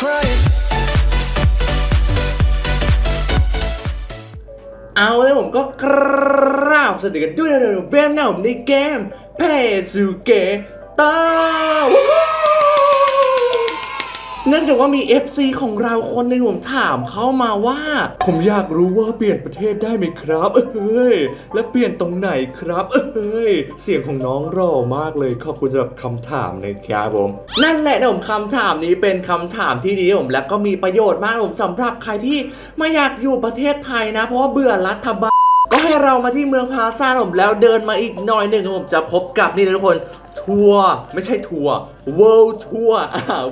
crying. เอาแล้วผมก็กราบสวัสดีกันด้วยนะเดี๋ยวเบมหน้าผมในเกมเพจูเกตา เนื่องจากว่ามี FC ของเราคนหนึ่งผมถามเข้ามาว่า ผมอยากรู้ว่าเปลี่ยนประเทศได้ไหมครับเอ้ยและเปลี่ยนตรงไหนครับเอ้ยเสียงของน้องรอมากเลยขอบคุณสำหรับคำถามนะครับผม นั่นแหละนะผมคำถามนี้เป็นคำถามที่ดีนะผมและก็มีประโยชน์มากนะผมสำหรับใครที่ไม่อยากอยู่ประเทศไทยนะ เพราะว่าเบื่อรัฐบาลก็ให้เรามาที่เมืองพาซาผมแล้วเดินมาอีกหน่อยหนึ่งผมจะพบกับนี่นะทุกคน ทัวร์ไม่ใช่ทัวร์ world tour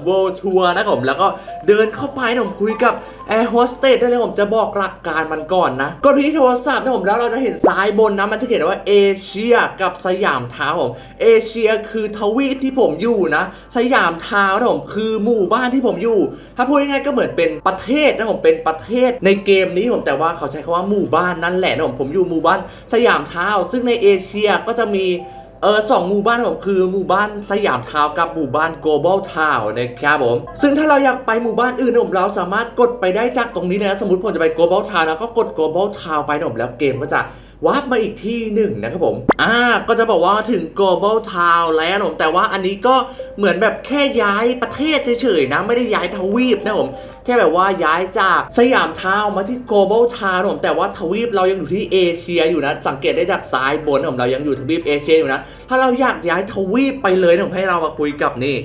world tour นะผมแล้วก็เดินเข้าไปนะผมคุยกับแอร์โฮสเตสได้เลยผมจะบอกหลักการมันก่อนนะกดไปที่โทรศัพท์นะผมแล้วเราจะเห็นซ้ายบนนะมันจะเขียนว่าเอเชียกับสยามท้าผมเอเชียคือทวีปที่ผมอยู่นะ สยามท้านะผมคือหมู่บ้านที่ผมอยู่ ถ้าพูดง่ายๆก็เหมือนเป็นประเทศนะผมเป็นประเทศในเกมนี้ผมแต่ว่าเขาใช้คำว่าหมู่บ้านนั่นแหละนะผมผมอยู่หมู่บ้านสยามเท้าซึ่งในเอเชียก็จะมี เออสองหมู่บ้านผมคือหมู่บ้านสยามทาวกับหมู่บ้าน global town นะครับผม ซึ่งถ้าเราอยากไปหมู่บ้านอื่นนะผมเราสามารถกดไปได้จากตรงนี้นะ สมมติผมจะไป global town นะก็กด global town ไปนะผมแล้วเกมก็จะ วาร์ปมาอีกที่หนึ่งนะครับผม อ่า ก็จะบอกว่าถึง global town แล้วผม แต่ว่าอันนี้ก็เหมือนแบบแค่ย้ายประเทศเฉยๆนะ ไม่ได้ย้ายทวีปนะผม แค่แบบว่าย้ายจากสยามทาวน์มาที่ global town นะผม แต่ว่าทวีปเรายังอยู่ที่เอเชียอยู่นะ สังเกตได้จากซ้ายบนนะผมเรายังอยู่ทวีปเอเชียอยู่นะ ถ้าเราอยากย้ายทวีปไปเลยนะผมให้เรามาคุยกับนี่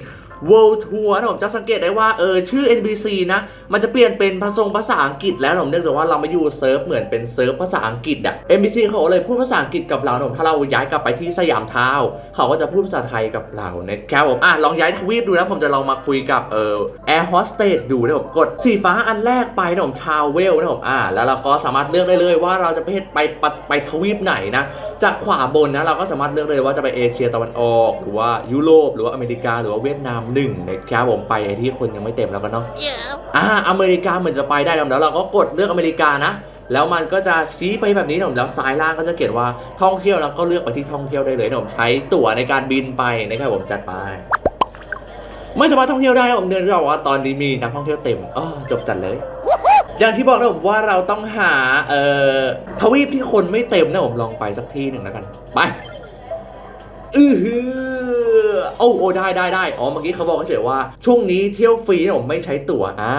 World Tour นะผมจะสังเกตได้ว่าเออชื่อ NBC นะมันจะเปลี่ยนเป็นภาษาภาษาอังกฤษแล้วผมเนื่องจากว่าเรามาอยู่เซิร์ฟเหมือนเป็นเซิร์ฟภาษาอังกฤษอะ NBC เขาเลยพูดภาษาอังกฤษกับเราผมถ้าเราย้ายกลับไปที่สยามเทาเขาก็จะพูดภาษาไทยกับเรานะครับผมอะลองย้ายทวีปดูนะผมจะลองมาคุยกับเออแอร์โฮสเตสดูนะผมกดสีฟ้าอันแรกไปนะผมชาวเวลนะผมอะแล้วเราก็สามารถเลือกได้เลยว่าเราจะไปไปไปไปทวีปไหนนะจากขวาบนนะเราก็สามารถเลือกได้เลยว่าจะไปเอเชียตะวันออก หรือว่ายุโรปหรือว่าอเมริกาหรือว่าเวียดนามหนึ่งนะครับผมไปไอ้ที่คนยังไม่เต็มแล้วกันเนาะอ่าอเมริกาเหมือนจะไปได้แล้วเราก็กดเลือกอเมริกานะแล้วมันก็จะชี้ไปแบบนี้นะผมแล้วซ้ายล่างก็จะเขียนว่าท่องเที่ยวแล้วก็เลือกไปที่ท่องเที่ยวได้เลยนะผมใช้ตั๋วในการบินไปนะครับผมจัดไปไม่สามารถท่องเที่ยวได้นะผมเนื่องจากว่าตอนนี้มีนักท่องเที่ยวเต็มอ๋อจบจัดเลย อย่างที่บอกนะผมว่าเราต้องหาเอ่อทวีปที่คนไม่เต็มนะผมลองไปสักที่หนึ่งแล้วกัน ไปอือหือ โอ้โอ้ได้ได้ได้อ๋อเมื่อกี้เขาบอกเฉยว่า ช่วงนี้เที่ยวฟรีนะผมไม่ใช้ตั๋วอ่า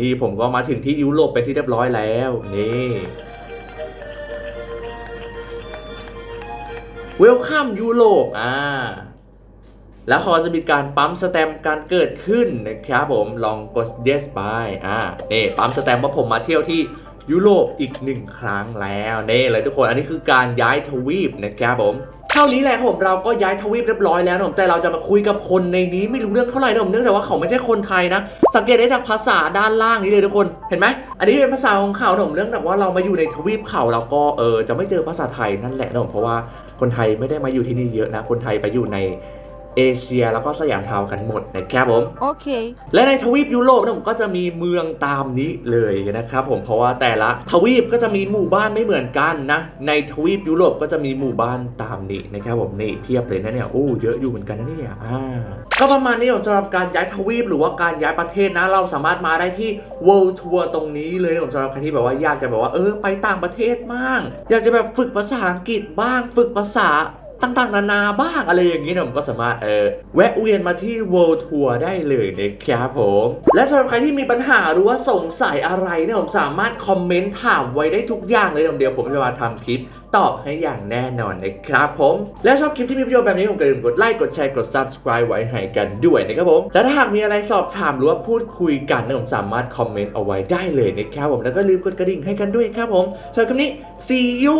นี่ผมก็มาถึงที่ยุโรปเป็นที่เรียบร้อยแล้วนี่เวลคัมยุโรปอ่าแล้วเขาจะมีการปั๊มสแตมการเกิดขึ้นนะครับผมลองกด yes ไปอ่านี่ปั๊มสแตมว่าผมมาเที่ยวที่ยุโรปอีกหนึ่งครั้งแล้วนี่เลยทุกคนอันนี้คือการย้ายทวีปนะครับผม เท่านี้แหละครับผมเราก็ย้ายทวีปเรียบร้อยแล้วนะผมแต่เราจะมาคุยกับคนในนี้ไม่รู้เรื่องเท่าไหร่นะผมเนื่องจากว่าเขาไม่ใช่คนไทยนะ สังเกตได้จากภาษาด้านล่างนี้เลยทุกคนเห็นไหมอันนี้เป็นภาษาของเขานะผมเรื่องจากว่าเรามาอยู่ในทวีปเขาเราก็เออจะไม่เจอภาษาไทยนั่นแหละนะผมเพราะว่าคนไทยไม่ได้มาอยู่ที่นี่เยอะนะ คนไทยไปอยู่ใน เอเชียแล้วก็สยามทาวน์กันหมดนะครับผม Okay. และในทวีปยุโรปนะผมก็จะมีเมืองตามนี้เลยนะครับผมเพราะว่าแต่ละทวีปก็จะมีหมู่บ้านไม่เหมือนกันนะ ในทวีปยุโรปก็จะมีหมู่บ้านตามนี้นะครับผมนี่เพียบเลยนะเนี่ยโอ้เยอะอยู่เหมือนกันนะเนี่ยอ่าก็ประมาณนี้ผมสำหรับการย้ายทวีปหรือว่าการย้ายประเทศนะ เราสามารถมาได้ที่ World Tour ตรงนี้เลยนะผมสำหรับใครที่แบบว่าอยากจะแบบว่าเออไปต่างประเทศบ้างอยากจะแบบฝึกภาษาอังกฤษบ้าง ฝึกภาษา ต่างๆ นานาบ้างอะไรอย่างนี้เนี่ยผมก็สามารถเออแวะเวียนมาที่ World Tour ได้เลยนะครับผม และสำหรับใครที่มีปัญหาหรือว่าสงสัยอะไรเนี่ยผมสามารถคอมเมนต์ถามไว้ได้ทุกอย่างเลยเดี๋ยวผมจะมาทำคลิปตอบให้อย่างแน่นอนนะครับผม และชอบคลิปที่มีประโยชน์แบบนี้ผมก็อย่าลืมกดไลค์กดแชร์กด subscribe ไว้ให้กันด้วยนะครับผมและถ้าหากมีอะไรสอบถามหรือว่าพูดคุยกันนะผมสามารถคอมเมนต์เอาไว้ได้เลยนะครับผมแล้วก็ลืมกดกระดิ่งให้กันด้วยครับผมสำหรับคลิปนี้ see you